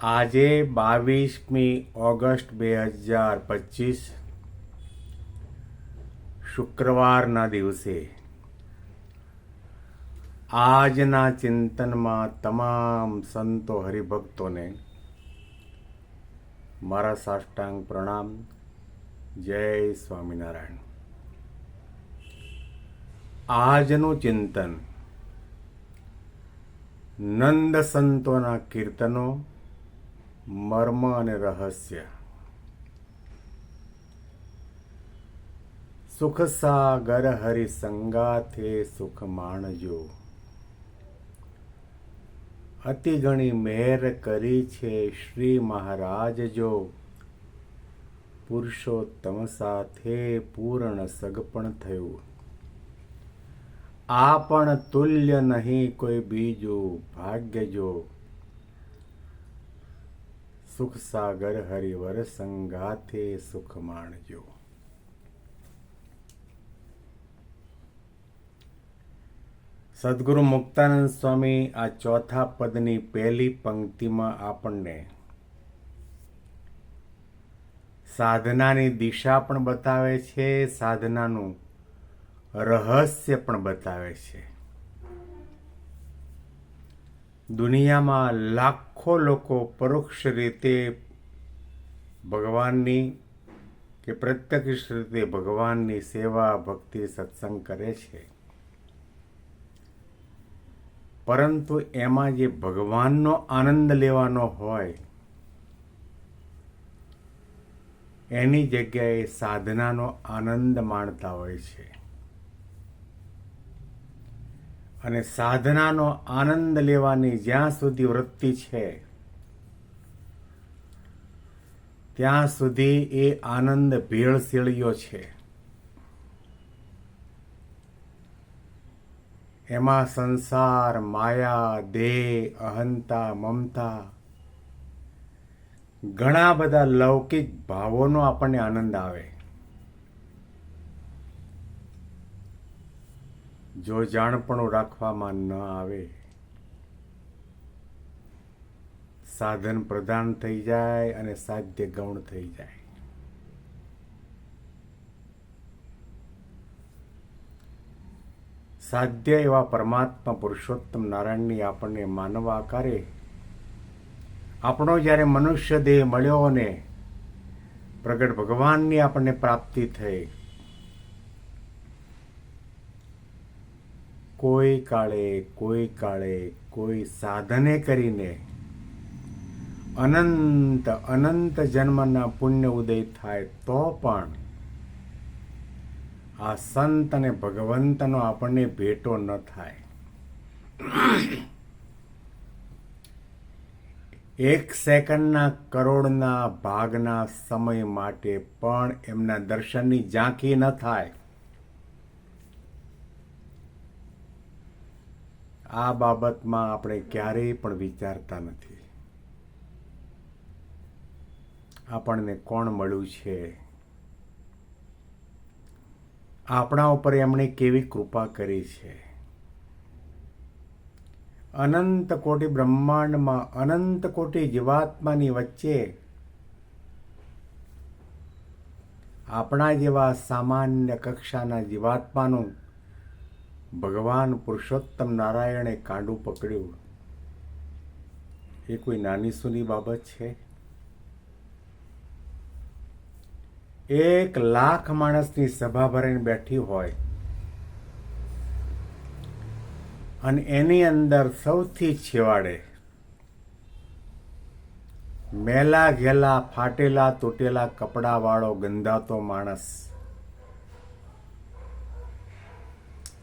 આજે બાવીસમી ઓગસ્ટ બે હજાર પચીસ, શુક્રવારના દિવસે આજના ચિંતનમાં તમામ સંતો હરિભક્તોને મારા સાષ્ટાંગ પ્રણામ. જય સ્વામિનારાયણ. આજનું ચિંતન નંદ સંતોના કીર્તનો મર્મ અને રહસ્ય. સુખ સાગર હરિ સંગાથે સુખ માણજો અતિ ઘણી મહેર કરી છે શ્રી મહારાજ જો પુરુષોત્તમ સાથે પૂર્ણ સગપણ થયું. આ પણ તુલ્ય નહીં કોઈ બીજું ભાગ્ય જો સુખ સાગર હરિવર સંગાથે સુખ માણજો સદગુરુ મુક્તાનંદ સ્વામી આ ચોથા પદની પહેલી પંક્તિમાં આપણને સાધનાની દિશા પણ બતાવે છે, સાધનાનું રહસ્ય પણ બતાવે છે. દુનિયામાં લાખો લોકો પરોક્ષ રીતે ભગવાનની કે પ્રત્યક્ષ રીતે ભગવાનની સેવા, ભક્તિ, સત્સંગ કરે છે. પરંતુ એમાં જે ભગવાનનો આનંદ લેવાનો હોય, એની જગ્યાએ સાધનાનો આનંદ માણતા હોય છે. અને સાધનાનો આનંદ લેવાની જ્યાં સુધી વૃત્તિ છે, ત્યાં સુધી એ આનંદ ભેળસેળિયો છે. એમાં સંસાર, માયા, દેહ, અહંતા, મમતા, ઘણા બધા લૌકિક ભાવોનો આપણને આનંદ આવે. જો જાણપણું રાખવામાં ન આવે, સાધન પ્રધાન થઈ જાય અને સાધ્ય ગૌણ થઈ જાય. સાધ્ય એવા પરમાત્મા પુરુષોત્તમ નારાયણની આપણને માનવ આકારે, આપણો જ્યારે મનુષ્ય દેહ મળ્યો અને પ્રગટ ભગવાનની આપણને પ્રાપ્તિ થઈ કોઈ કાળે કોઈ કાળે, કોઈ સાધને કરીને અનંત અનંત જન્મના પુણ્ય ઉદય થાય તો પણ આ સંત અને ભગવંતનો આપણને ભેટો ન થાય. એક સેકન્ડના કરોડના ભાગના સમય માટે પણ એમના દર્શનની ઝાંખી ન થાય. આ બાબતમાં આપણે ક્યારેય પણ વિચારતા નથી. આપણને કોણ મળ્યું છે? આપણા ઉપર એમણે કેવી કૃપા કરી છે? અનંત કોટી બ્રહ્માંડમાં, અનંત કોટી જીવાત્માની વચ્ચે આપણા જેવા સામાન્ય કક્ષાના જીવાત્માનું ભગવાન પુરુષોત્તમ નારાયણે કાંડું પકડ્યું. એ કોઈ નાની સુની બાબત છે? એક લાખ માણસની સભા ભરીને બેઠી હોય અને એની અંદર સૌથી છેવાડે મેલા ઘેલા ફાટેલા તૂટેલા કપડાવાળો ગંધાતો માણસ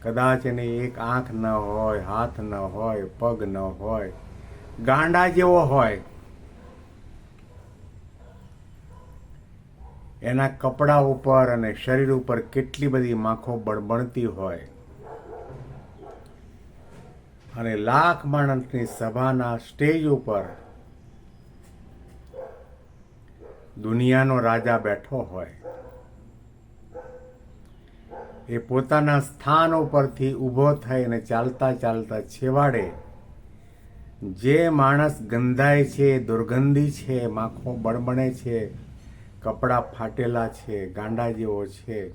કદાચ એની એક આંખ ન હોય, હાથ ન હોય, પગ ન હોય, ગાંડા જેવો હોય, એના કપડા ઉપર અને શરીર ઉપર કેટલી બધી માખો બળબણતી હોય. અને લાખ માણસની સભાના સ્ટેજ ઉપર દુનિયાનો રાજા બેઠો હોય. એ પોતાના સ્થાન ઉપરથી ઊભો થઈ અને ચાલતા ચાલતા છેવાડે, જે માણસ ગંધાય છે, દુર્ગંધી છે, માખો બળબણે છે, કપડાં ફાટેલા છે, ગાંડા જેવો છે,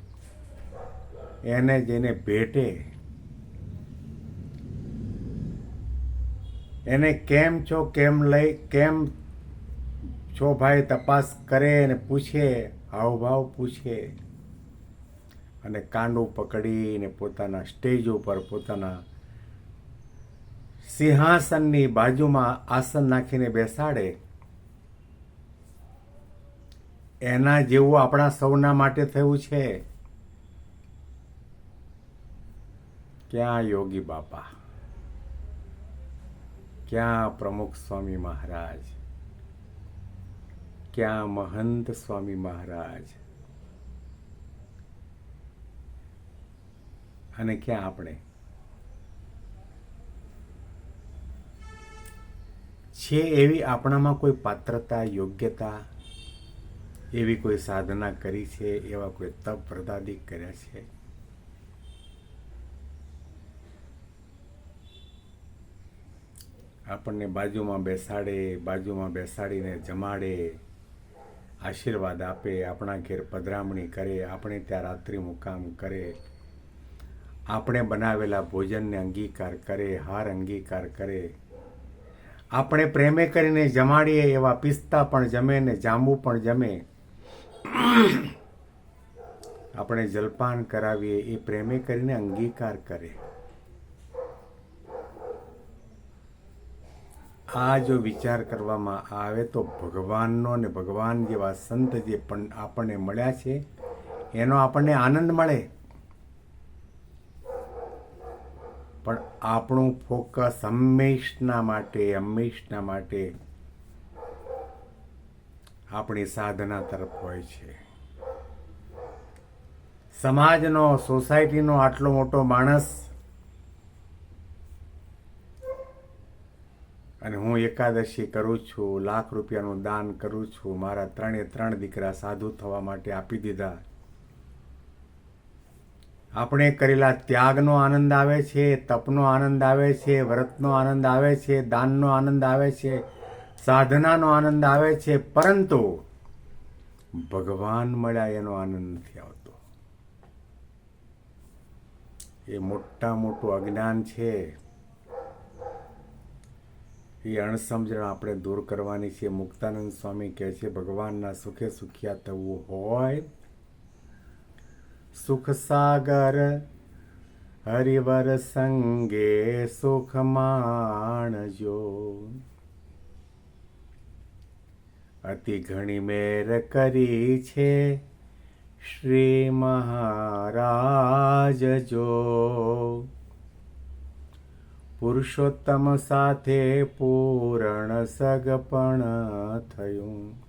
એને જેને ભેટે, એને કેમ છો, કેમ લઈ, કેમ છો ભાઈ, તપાસ કરે અને પૂછે, હાવભાવ પૂછે. અને કાંડું પકડીને પોતાના સ્ટેજ ઉપર પોતાના સિંહાસનની બાજુમાં આસન નાખીને બેસાડે. એના જેવું આપણા સૌના માટે થયું છે. ક્યાં યોગી બાપા? ક્યાં પ્રમુખ સ્વામી મહારાજ? ક્યાં મહંત સ્વામી મહારાજ? અને ક્યાં આપણે? છે એવી આપણામાં કોઈ પાત્રતા, યોગ્યતા, એવી કોઈ સાધના કરી છે, એવા કોઈ તપ પ્રદાદિક કર્યા છે? આપણને બાજુમાં બેસાડે, બાજુમાં બેસાડીને જમાડે, આશીર્વાદ આપે, આપણા ઘેર પધરામણી કરે, આપણે ત્યાં રાત્રિ મુકામ કરે આપણે બનાવેલા ભોજનને અંગીકાર કરે, હાર અંગીકાર કરે. આપણે પ્રેમે કરીને જમાડીએ એવા પિસ્તા પણ જમે ને જાંબુ પણ જમે. આપણે જલપાન કરાવીએ એ પ્રેમે કરીને અંગીકાર કરે. આ જો વિચાર કરવામાં આવે તો ભગવાનનો ને ભગવાન જેવા સંત જે પણ આપણને મળ્યા છે, એનો આપણને આનંદ મળે. પણ આપણું ફોકસ હંમેશના માટે હંમેશના માટે આપણી સાધના તરફ હોય છે. સમાજનો, સોસાયટીનો આટલો મોટો માણસ અને હું એકાદશી કરું છું, લાખ રૂપિયાનું દાન કરું છું, મારા ત્રણે ત્રણ દીકરા સાધુ થવા માટે આપી દીધા આપણે કરેલા ત્યાગનો આનંદ આવે છે, તપનો આનંદ આવે છે, વ્રતનો આનંદ આવે છે, દાનનો આનંદ આવે છે, સાધનાનો આનંદ આવે છે, પરંતુ ભગવાન મળ્યા એનો આનંદ નથી આવતો. એ મોટા મોટું અજ્ઞાન છે. એ અણસમજણ આપણે દૂર કરવાની છે. મુક્તાનંદ સ્વામી કહે છે, ભગવાનના સુખે સુખિયા થવું હોય સુખ સાગર હરિવર સંગે સુખ માણજો અતિ ઘણી મેર કરી છે શ્રી મહારાજ જો પુરુષોત્તમ સાથે પૂરણ સગપણ થયું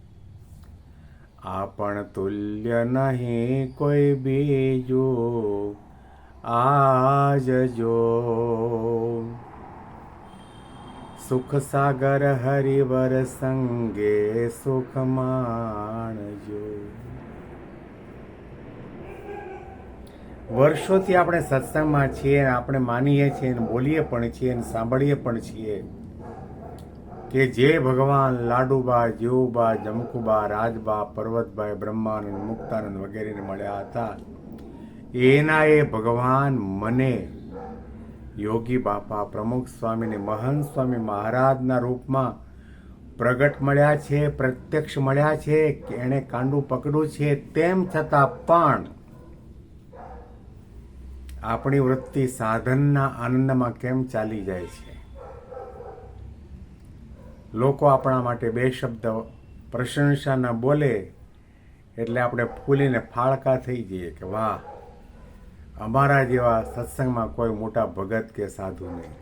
આપણ તુલ્ય નહીં કોઈ બીજું. આજ જો. સુખ સાગર હરિવર સંગે સુખ માણજો. વર્ષોથી આપણે સત્સંગમાં છીએ આપણે માનીએ છીએ બોલીએ પણ છીએ સાંભળીએ પણ છીએ. કે જે ભગવાન લાડુબા, જીવુબા, જમકુબા, રાજબા પર્વતભાઈ બ્રહ્માનંદ, મુક્તાનંદ વગેરેને મળ્યા હતા. એના એ ભગવાન મને યોગી બાપા, પ્રમુખ સ્વામીને મહંત સ્વામી મહારાજના રૂપમાં પ્રગટ મળ્યા છે, પ્રત્યક્ષ મળ્યા છે, કે એણે કાંડું પકડ્યું છે તેમ છતાં પણ આપણી વૃત્તિ સાધનના આનંદમાં કેમ ચાલી જાય છે? લોકો આપણા માટે બે શબ્દ પ્રશંસાના બોલે એટલે આપણે ફૂલીને ફાળકા થઈ જઈએ કે વાહ, અમારા જેવા સત્સંગમાં કોઈ મોટા ભગત કે સાધુ નહીં.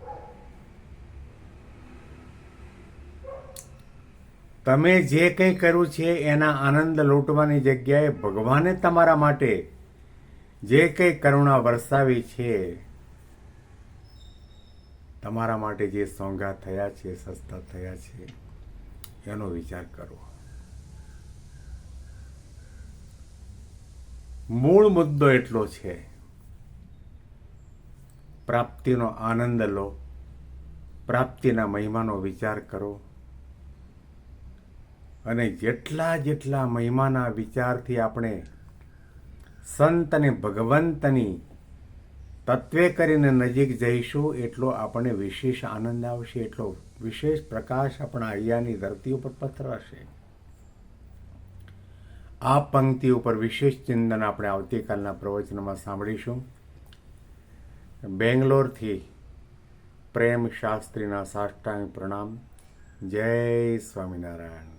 તમે જે કંઈ કર્યું છે એના આનંદ લૂંટવાની જગ્યાએ ભગવાને તમારા માટે જે કંઈ કરુણા વરસાવી છે તમારા માટે જે સોંગા થયા છે, સસ્તા થયા છે, એનો વિચાર કરો. મૂળ મુદ્દો એટલો છે, પ્રાપ્તિનો આનંદ લો, પ્રાપ્તિના મહિમાનો વિચાર કરો, અને જેટલા જેટલા મહિમાના વિચારથી આપણે સંત અને ભગવંતની તત્વે કરીને નજીક જઈશું એટલો આપણને વિશેષ આનંદ આવશે, એટલો વિશેષ પ્રકાશ આપણા અહીંયાની ધરતી ઉપર પથરાશે. આ પંક્તિ ઉપર વિશેષ ચિંતન આપણે આવતીકાલના પ્રવચનમાં સાંભળીશું. બેંગ્લોરથી પ્રેમ શાસ્ત્રીના સાષ્ટાંગ પ્રણામ. જય સ્વામિનારાયણ.